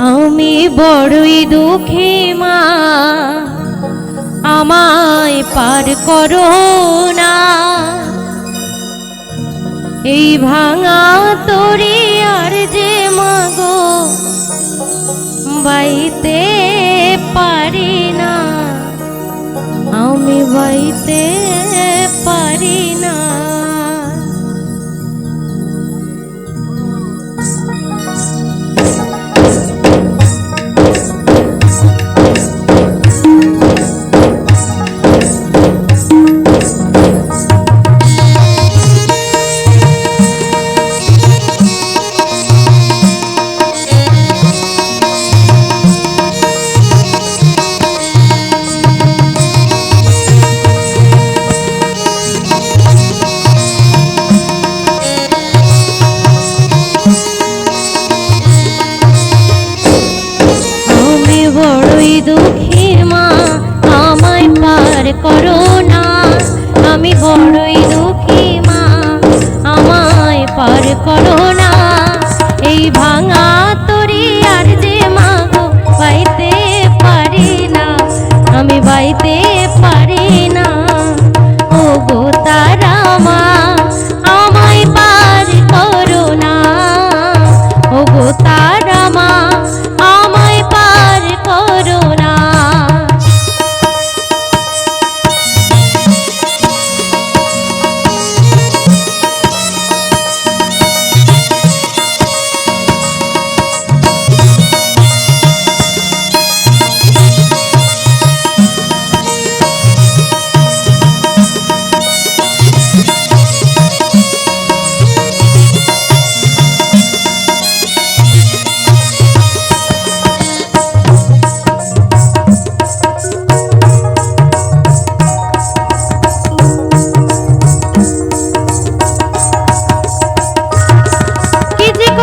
আমি বড়ই দুঃখী মা। আমায় পার করো না। এই ভাঙা তোরে আর যে মাগো, বাইতে পারি না। আমি বাইতে coro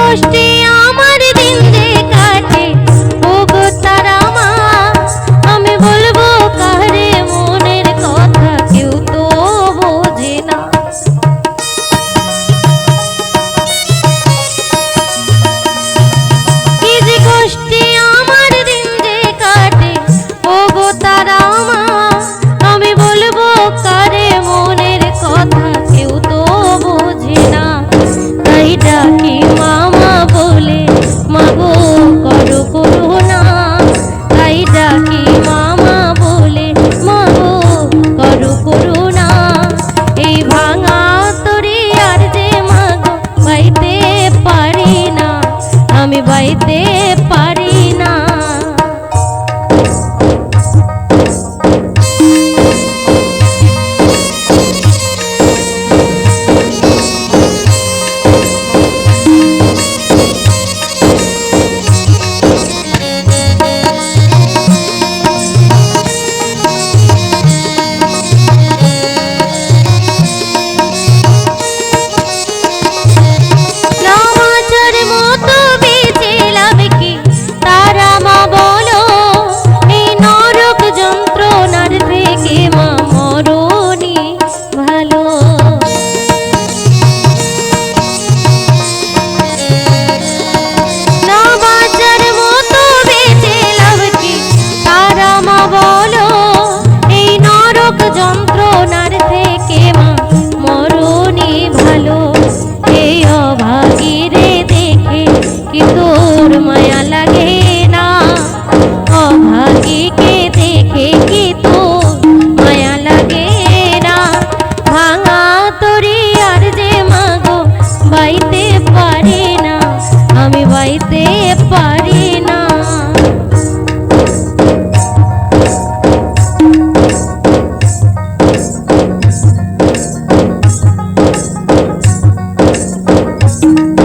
সৃষ্টি পারি না। পর্যন্ত you.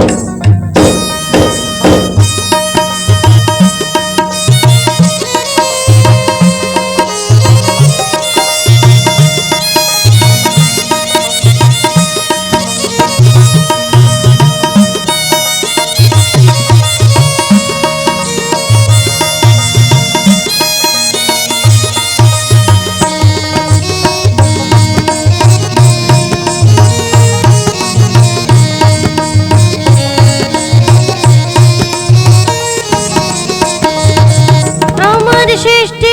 সৃষ্টি